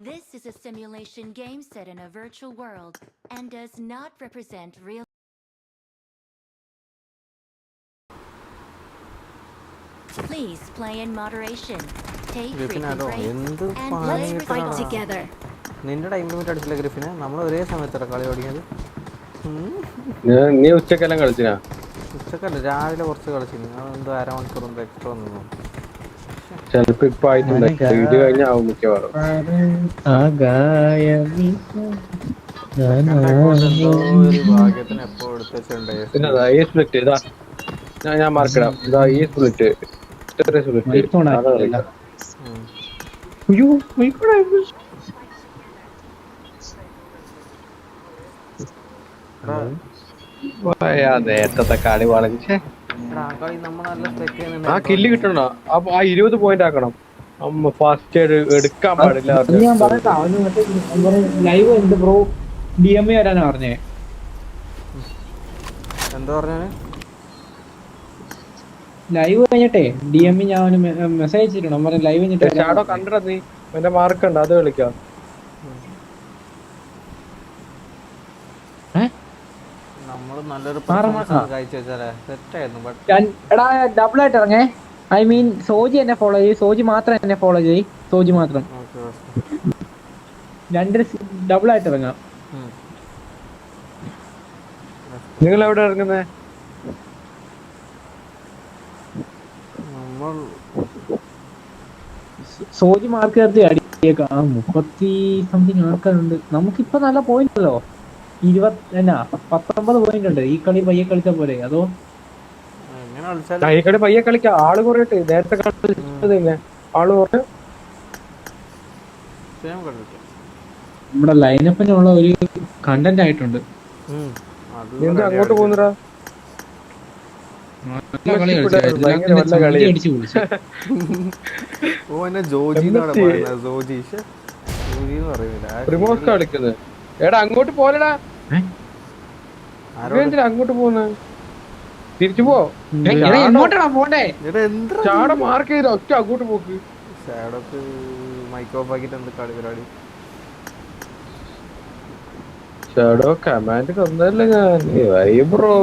This is a simulation game set in a virtual world and does not represent real. Please play in moderation. Take frequent അതോ breaks and let's fight together. നിന്റെ time limit അടിച്ചില്ല ഗ്രിഫിനെ നമ്മൾ ഒരേ സമയത്താണ് കളി. ഞാൻ- നീ ഉച്ചക്കെല്ലാം കളിച്ചിനാ ഉച്ചക്കല്ല രാവിലെ കുറച്ച് കളിച്ചിരുന്നു എന്തോ അരമണിക്കൂർ എന്തോ എക്സ്ട്രാ വന്നു ചെലപ്പോ ഇപ്പൊ ആയിട്ടുണ്ട്. ഇത് കഴിഞ്ഞാവും മിക്കവാറും. പിന്നെ അതാ ഈ സ്പ്ലിറ്റ് ഇതാ. ഞാൻ ഞാൻ മാർക്കിടാം ഇതാ ഈ സ്പ്ലിറ്റ് ഇത്ര. അയ്യോ സ്പ്ലിറ്റ് നേരത്തെ കളി വളഞ്ഞ. ആ കില്ല് കിട്ടണ്ട അപ്പൊ ആ ഇരുപത് പോയിന്റ് ആക്കണം. അമ്മ ഫസ്റ്റ് എടുക്കാൻ പാടില്ല ഞാൻ പറയട്ടാ അവന് മറ്റേ ലൈവ് ഉണ്ട് ബ്രോ ഡി എം എ വരാനാ പറഞ്ഞേ. എന്താ പറഞ്ഞാൽ ലൈവ് കഴിഞ്ഞിട്ടെ ഡി എം ഞാൻ മെസ്സേജ് പറഞ്ഞു ലൈവ് കഴിഞ്ഞിട്ട് വരാൻ നീ. എന്റെ മാർക്ക് ഉണ്ട് അത് കളിക്കാം ഏ? നമ്മൾ നല്ലൊരു സെറ്റായിരുന്നു ബട്ട് എടാ ഡബിൾ ആയിട്ട് ഇറങ്ങേ. ഐ മീൻ സോജി എന്നെ ഫോളോ ചെയ്യും. സോജി മാത്രം എന്നെ ഫോളോ ചെയ്യും. സോജി മാത്രം. രണ്ട് ഡബിൾ ആയിട്ട് ഇറങ്ങാം. നിങ്ങൾ എവിടെ ഇറങ്ങുന്നേ? നമ്മൾ സോജി മാർക്ക് ചേർത്ത് അടിയേക്കാം മുപ്പത്തി സംതിങ് ആൾക്കാരുണ്ട്. നമുക്കിപ്പോ നല്ല പോയിന്റ് അല്ലോ ഇരുപത് എന്നാ പത്തൊമ്പത് പോയിന്റ് ഉണ്ട്. ഈ കളി പയ്യെ കളിച്ച പോലെ അതോ? കൈക്കടി പയ്യെ കളിക്കാം. ആൾ കുറയട്ടെ. നേരത്തെ കളിച്ചതില്ലേ ആൾ കുറേ നമ്മുടെ ലൈനപ്പിനുള്ള ഒരു കണ്ടന്റ് ആയിട്ടുണ്ട്. എന്താ അങ്ങോട്ട് പോകുന്നടാ? കളി കളി. ഓ എന്നെ ജോജി എന്നാണ് പറയുന്നത്? ജോജി ശ്ശെ, ജോജി എന്ന് പറയുന്നില്ല. എടാ അങ്ങോട്ട് പോലടാ? എന്തിനാ അങ്ങോട്ട് പോന്ന് തിരിച്ചു പോ. പോണ്ടേ ചാട. മാർക്ക് ചെയ്ത ഒറ്റ അങ്ങോട്ട് പോക്ക്. ഷാഡോക്ക് മൈക്ക് ഓഫ് ആക്കിയിട്ട് എന്ത് കളി ഷാഡോ കമാൻഡ് തന്നല്ലേ ഞാൻ. ബ്രോ.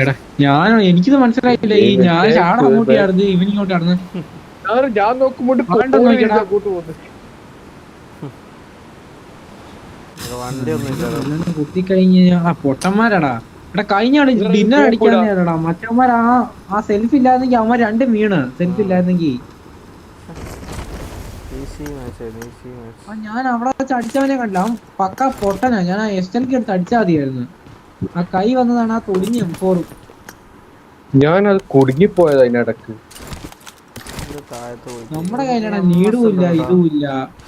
എടാ ഞാൻ എനിക്കിത് മനസ്സിലായില്ല? ഈ ഞാൻ ചാട അങ്ങോട്ട് ഇവൻ ഇങ്ങോട്ട് ഞാൻ നോക്കുമ്പോട്ട്. അങ്ങോട്ട് പോകുന്നത് ഇവിടെ വണ്ടി ഒന്നും ഇല്ലല്ലോ കുത്തി കഴിഞ്ഞ് ആ പൊട്ടന്മാരാടാ. എടാ കഴിഞ്ഞ ഡിന്നർ ഒരു അടിക്കാന്നാടാ മറ്റന്മാർ ആ ആ സെൽഫ് ഇല്ലായിരുന്നെങ്കിൽ അവന്മാർ രണ്ടും വീണ്. സെൽഫ് ഇല്ലായിരുന്നെങ്കിൽ ഞാൻ അവിടെ വെച്ച് അടിച്ചവനെ കണ്ടില്ല. അവൻ പക്ക പൊട്ടനാ. ഞാൻ ആ എസ് എൽക്ക് എടുത്ത് അടിച്ചാൽ മതിയായിരുന്നു. ആ കൈ വന്നതാണ് ആ തുടിഞ്ഞ ഫോറും ഞാൻ അത് കുടുങ്ങിപ്പോയത് അതിനിടക്ക്. നമ്മുടെ കയ്യിലാണ് നീടുമില്ല ഇല്ല ഇതും ഇല്ല. ഇത്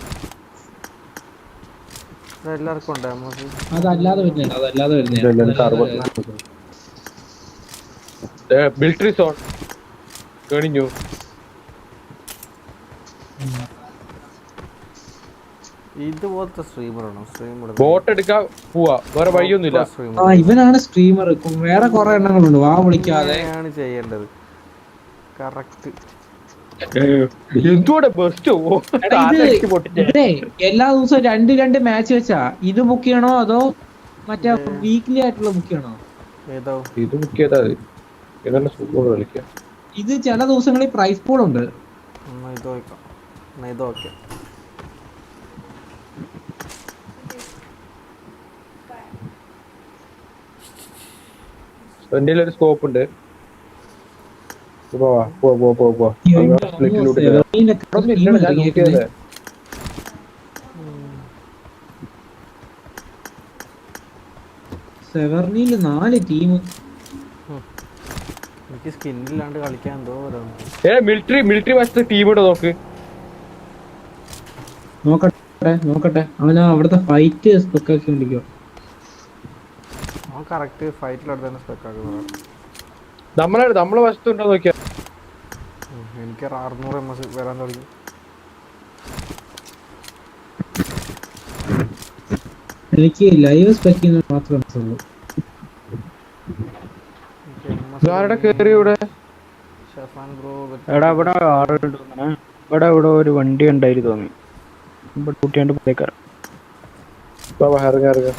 എല്ലാവർക്കും ഉണ്ട് നമുക്ക്. അതല്ലാതെ വരുന്നില്ല അതല്ലാതെ വരുന്നില്ല മിലിറ്ററി സോൺ കഴിഞ്ഞു ഇതുപോലത്തെ സ്ട്രീമർ ബോട്ട് എടുക്കാൻ പോവാ. വേറെ വഴിയൊന്നുമില്ല. ആ ഇവനാണ് സ്ട്രീമർ വേറെ കുറെ എണ്ണങ്ങളുണ്ട്. വാ വിളിക്കാതെ. ആണ് ചെയ്യേണ്ടത്. കറക്റ്റ് എന്തുകൂടെ ബെസ്റ്റ് എല്ലാ ദിവസവും രണ്ട് രണ്ട് മാച്ച് വെച്ചാ. ഇത് ബുക്ക് ചെയ്യണോ അതോ മറ്റേ വീക്ക്ലി ആയിട്ടുള്ള ബുക്ക് ചെയ്യണോ? ഇത് ബുക്ക് ചെയ്താൽ സൂപ്പർ കളിക്കാം. ഇത് ചില ദിവസങ്ങളിൽ പ്രൈസ് പൂൾ ഉണ്ട്. ഒരു സ്കോപ്പ് ഉണ്ട്. പോവാ പോ പോ പോ സ്പ്ലിറ്റിലൂടെ നാല് ടീം എനിക്ക് സ്കിന്നില്ലാണ്ട് കളിക്കാൻ എന്തോ വരാണ് ഏ മിലിറ്ററി മിലിറ്ററി വശത്ത് ടീം ഇവിടെ നോക്ക്. നോക്കട്ടെ നോക്കട്ടെ. അവനാ അവിടുത്തെ ഫൈറ്റ് സ്പെക്കാക്കി കൊണ്ടിരിക്കുക അവൻ കറക്റ്റ് ഫൈറ്റിലെടുത്ത് തന്നെ സ്പെക്ക് നമ്മളെ നമ്മളെ വശത്തുണ്ടോ നോക്കിയാ എനിക്ക് അറുന്നൂറ് എം എസ് വരാൻ തുടങ്ങി. എനിക്ക് ലൈവ് സ്പെക്ക് ചെയ്യുന്ന മാത്രമേ ഇതാരുടെ കേറി ഇവിടെ? ഷഫാൻ ബ്രോ എടാ ഇവിടെ ആളുണ്ട് തോന്നണേ ഇവിടെ ഇവിടെ ഒരു വണ്ടി ഉണ്ടായിരുന്നു തോന്നി. ഇവിടെ കൂട്ടിയാണ്ട് പോയേക്കാം ഇറങ്ങ ഇറങ്ങ.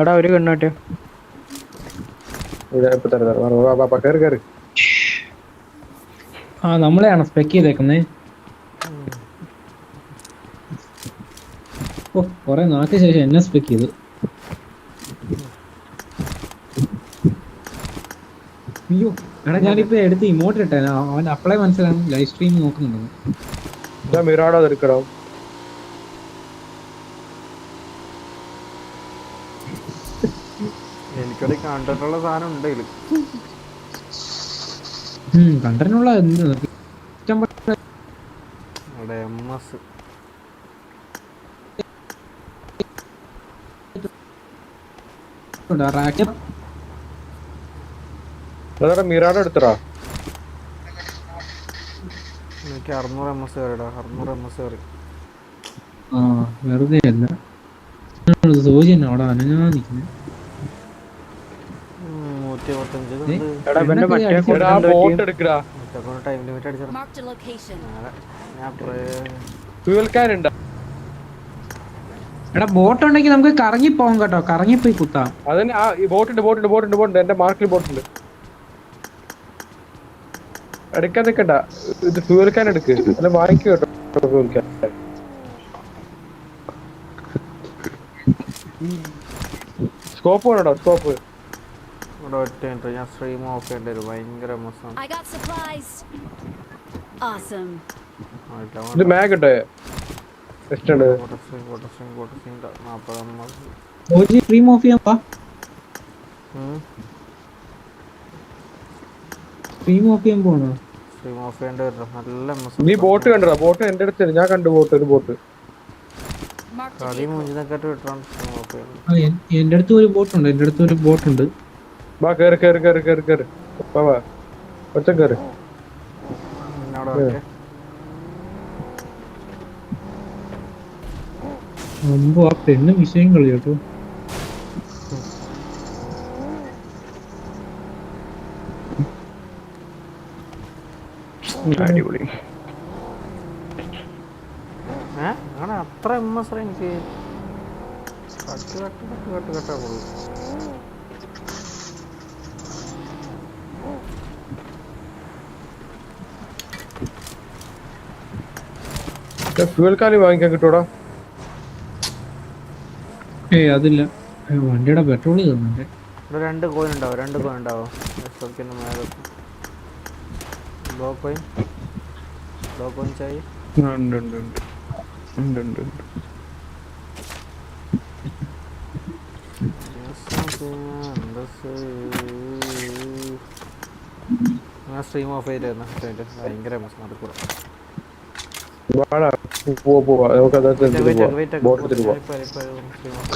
എടാ ഒരു കണ്ണാട്ടെ ഇവിടെ ഇപ്പൊ തരാം തരാം. വാ, വാ, വാ, വാ, കേറ് കേറ് ആ നമ്മളെയാണ് സ്പെക്ക് ചെയ്തേക്കുന്നേ? ഓ കൊറേ നാക്ക് ശേഷം എന്നെ സ്പെക്ക് ചെയ്തു. അയ്യോ എടാ ഞാനിപ്പോ എടുത്ത് ഇമോട്ട് ഇട്ടേ അവൻ അപ്ലൈ മനസ്സിലാണ് ലൈവ് സ്ട്രീം നോക്കുന്നുണ്ടെന്ന്. മിറാഡോ എനിക്കത് കണ്ടിട്ടുള്ള സാധനം ഉണ്ട് ഇതിൽ. കണ്ടിട്ടുള്ള എന്ത്? അവിടെ എം എസ് ഉണ്ട്. ആ racket അതാ മിറാഡോ എടുത്തടാ എനിക്ക് അറുന്നൂറ് എം എസ് കയറിടാ അറുന്നൂറ് എം എസ് കയറി ആ വെറുതെ അല്ല സൂചി തന്നെ അവിടെ അനങ്ങാ നിക്കുന്നത് എടാ ബോട്ട് ഉണ്ടെങ്കിൽ നമുക്ക് കറങ്ങി പോകാം കേട്ടോ. കറങ്ങി പോയി കുത്താം. അതിന് ആ ഈ ബോട്ടുണ്ട് ബോട്ടുണ്ട് ബോട്ടുണ്ട് ബോട്ടുണ്ട്. എന്റെ മാർക്കിൽ ബോട്ടുണ്ട്. എടുക്കാൻ നിക്കണ്ട. ഇത് ഫ്യൂൽ ക്യാൻ എടുക്ക്. അല്ല വാങ്ങിക്കോ കേട്ടോ. ഫ്യൂൽ ക്യാൻ സ്കോപ്പ് വേണോ? സ്കോപ്പ്. ഇവിടെ ഒറ്റ ഞാൻ സ്ട്രീം ഓഫ് ചെയ്യേണ്ടി വരും. ഭയങ്കര മോശം I got supplies. Awesome. ഇത് മാഗ് ഇട്ടേ. ടെസ്റ്റ് ഉണ്ട് വാട്ടർ സ്ട്രീം ഓഫ് ചെയ്യാൻ പാ സ്ട്രീം ഓഫ് ചെയ്യാൻ പോണോ? സ്ട്രീം ഓഫ് ചെയ്യേണ്ടി വരും. നല്ല മോശം നീ ബോട്ട് കണ്ടടാ ബോട്ട് എന്റെ അടുത്ത് ഞാൻ കണ്ടു ബോട്ട് ഒരു ബോട്ട് കളി. മുഞ്ചിനെക്കാട്ട് വിട്ടാണ് സ്ട്രീം ഓഫ് ചെയ്യുന്നത് എന്റെ അടുത്ത് ഒരു ബോട്ട് ഉണ്ട്. എന്റെ അടുത്ത് ഒരു ബോട്ട് ഉണ്ട്. വാ കേറ് കേറ് കേറ് കേറ് കേറ്. വാ വാ. ഒറ്റ കേറ്. മുമ്പ് ആ പെണ്ണ് വിഷയം കളി കേട്ടോ. അടിപൊളി. അങ്ങനെ അത്ര എം എസ് എനിക്ക് കട്ട് കട്ട് കട്ട് കട്ട് കട്ടാ പോകും ഫ്യൂൽ കാലി വാങ്ങിക്കാൻ കിട്ടൂടാ? ഏയ് അതില്ല. വണ്ടിയുടെ പെട്രോൾ തീർന്നുണ്ട് ഇവിടെ രണ്ട് കോയിൻ ഉണ്ടാവും രണ്ട് കോയിൻ ഉണ്ടാവും. ലോ മേലെ. ബ്ലോ കോയിൻ ബ്ലോ കോയിൻ ചായ. ഉണ്ട് ഉണ്ട് ഉണ്ട്. ഉണ്ട് ഉണ്ട് ഉണ്ട്. സ്ട്രീം ഓഫ് ചെയ്തായിരുന്നു ഭയങ്കര നടക്കൂടാ വാടാ പോവാ പോവാ നമുക്ക് വെയിറ്റ് അതായത് വെയിറ്റ് ബോട്ട് എടുത്തിട്ട് പോവാം സ്ട്രീം ഓഫ്